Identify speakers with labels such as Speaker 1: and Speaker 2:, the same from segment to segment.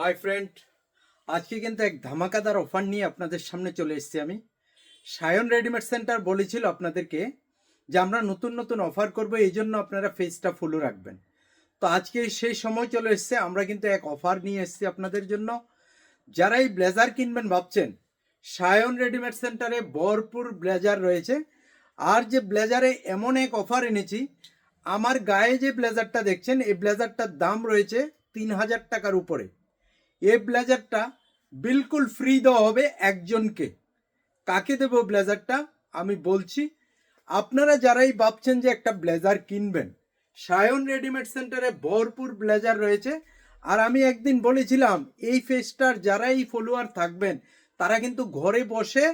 Speaker 1: Hi friend আজকে কিন্তু এক ধামাকাদার অফার নিয়ে আপনাদের সামনে চলে এসেছি আমি। সায়ন রেডিমেড সেন্টার বলেছিল আপনাদেরকে যে আমরা নতুন নতুন অফার করব, এই জন্য আপনারা ফেসটা ফুলও রাখবেন। তো আজকে সেই সময় চলে এসছে, আমরা কিন্তু এক অফার নিয়ে এসেছি আপনাদের জন্য। যারা এই ব্লেজার কিনবেন ভাবছেন সায়ন রেডিমেড সেন্টারে ভরপুর ব্লেজার রয়েছে। আর যে ব্লেজারে এমন এক অফার এনেছি, আমার গায়ে যে ব্লেজারটা দেখছেন, এই ব্লেজারটার দাম রয়েছে তিন হাজার টাকার উপরে। এই ব্লেজারটা বিলকুল ফ্রি দেওয়া হবে একজনকে। কাকে দেবো ব্লেজারটা? আমি বলছি, আপনারা যারাই ভাবছেন যে একটা ব্লেজার কিনবেন, সায়ন রেডিমেড সেন্টারে ভরপুর ব্লেজার রয়েছে। আর আমি একদিন বলেছিলাম, এই ফেস্টার যারাই ফলোয়ার থাকবেন, তারা কিন্তু ঘরে বসে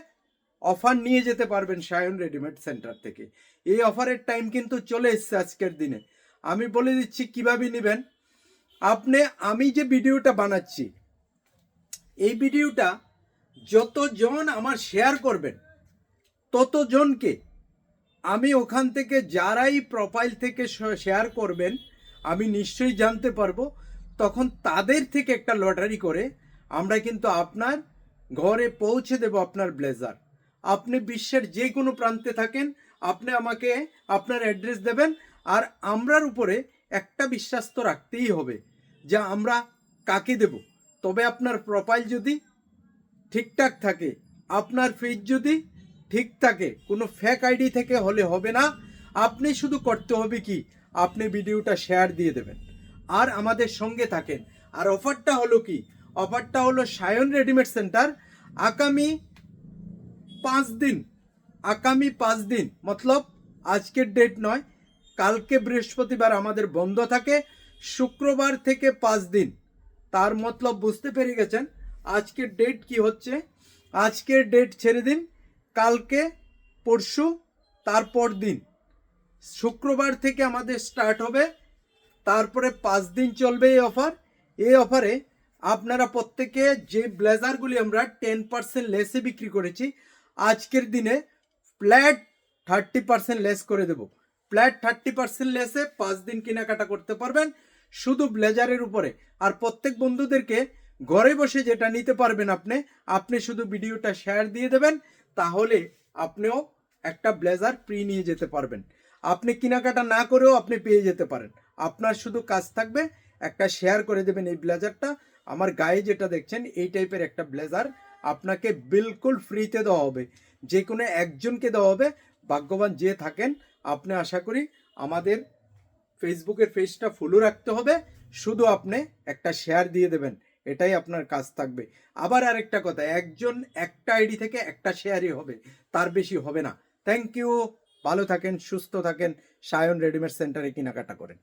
Speaker 1: অফার নিয়ে যেতে পারবেন সায়ন রেডিমেড সেন্টার থেকে। এই অফারের টাইম কিন্তু চলে এসছে আজকের দিনে। আমি বলে দিচ্ছি, কীভাবে নেবেন? আপনি, আমি যে ভিডিওটা বানাচ্ছি, এই ভিডিওটা যতজন আমার শেয়ার করবেন, ততজনকে আমি ওখান থেকে যারাই প্রোফাইল থেকে শেয়ার করবেন, আমি নিশ্চয়ই জানতে পারব, তখন তাদের থেকে একটা লটারি করে আমরা কিন্তু আপনার ঘরে পৌঁছে দেব আপনার ব্লেজার আপনি বিশ্বের যে কোনো প্রান্তে থাকেন, আপনি আমাকে আপনার অ্যাড্রেস দেবেন, আর আমরার উপরে একটা বিশ্বাস তো রাখতেই হবে যে আমরা কাকে দেব। তবে আপনার প্রোফাইল যদি ঠিকঠাক থাকে, আপনার ফেজ যদি ঠিক থাকে, কোনো ফেক আইডি থেকে হলে হবে না। আপনি শুধু করতে হবে কি? আপনি ভিডিওটা শেয়ার দিয়ে দেবেন। আর আমাদের সঙ্গে থাকেন। আর অফারটা হলো কি? অফারটা হলো সায়ন রেডিমেড সেন্টার আগামী পাঁচ দিন, আগামী পাঁচ দিন, মতলব আজকের ডেট নয় কালকে বৃহস্পতিবার আমাদের বন্ধ থাকে, শুক্রবার থেকে পাঁচ দিন। তার মতলব বুঝতে পেরে গেছেন? আজকের ডেট কি হচ্ছে? আজকের ডেট ছেড়ে দিন, কালকে, পরশু, তারপর দিন। শুক্রবার থেকে আমাদের স্টার্ট হবে, তারপরে পাঁচ দিন চলবে এই অফার এই অফারে আপনারা প্রত্যেকে যে ব্লেজারগুলি আমরা টেন পার্সেন্ট লেসে বিক্রি করেছি, আজকের দিনে ফ্ল্যাট থার্টি পার্সেন্ট লেস করে দেব। ফ্ল্যাট থার্টি পার্সেন্ট লেসে পাঁচ দিন কেনাকাটা করতে পারবেন শুধু ব্লেজারের উপরে। আর প্রত্যেক বন্ধুদেরকে ঘরে বসে যেটা নিতে পারবেন আপনি আপনি শুধু ভিডিওটা শেয়ার দিয়ে দেবেন, তাহলে আপনিও একটা ব্লেজার প্রি নিয়ে যেতে পারবেন। আপনি কেনাকাটা না করেও আপনি পেয়ে যেতে পারেন। আপনার শুধু কাজ থাকবে একটা শেয়ার করে দেবেন এই ব্লেজারটা। আমার গায়ে যেটা দেখছেন, এই টাইপের একটা ব্লেজার আপনাকে বিলকুল ফ্রিতে দেওয়া হবে। যে কোনো একজনকে দেওয়া হবে। ভাগ্যবান যে থাকেন আপনি আশা করি আমাদের ফেসবুকের পেজটা ফলো রাখতে হবে। শুধু আপনি একটা শেয়ার দিয়ে দেবেন, এটাই আপনার কাজ থাকবে। আবার আরেকটা কথা, একজন একটা আইডি থেকে একটা শেয়ারই হবে, তার বেশি হবে না। থ্যাংক ইউ ভালো থাকেন, সুস্থ থাকেন, সায়ন রেডিমেড সেন্টারে কেনাকাটা করেন।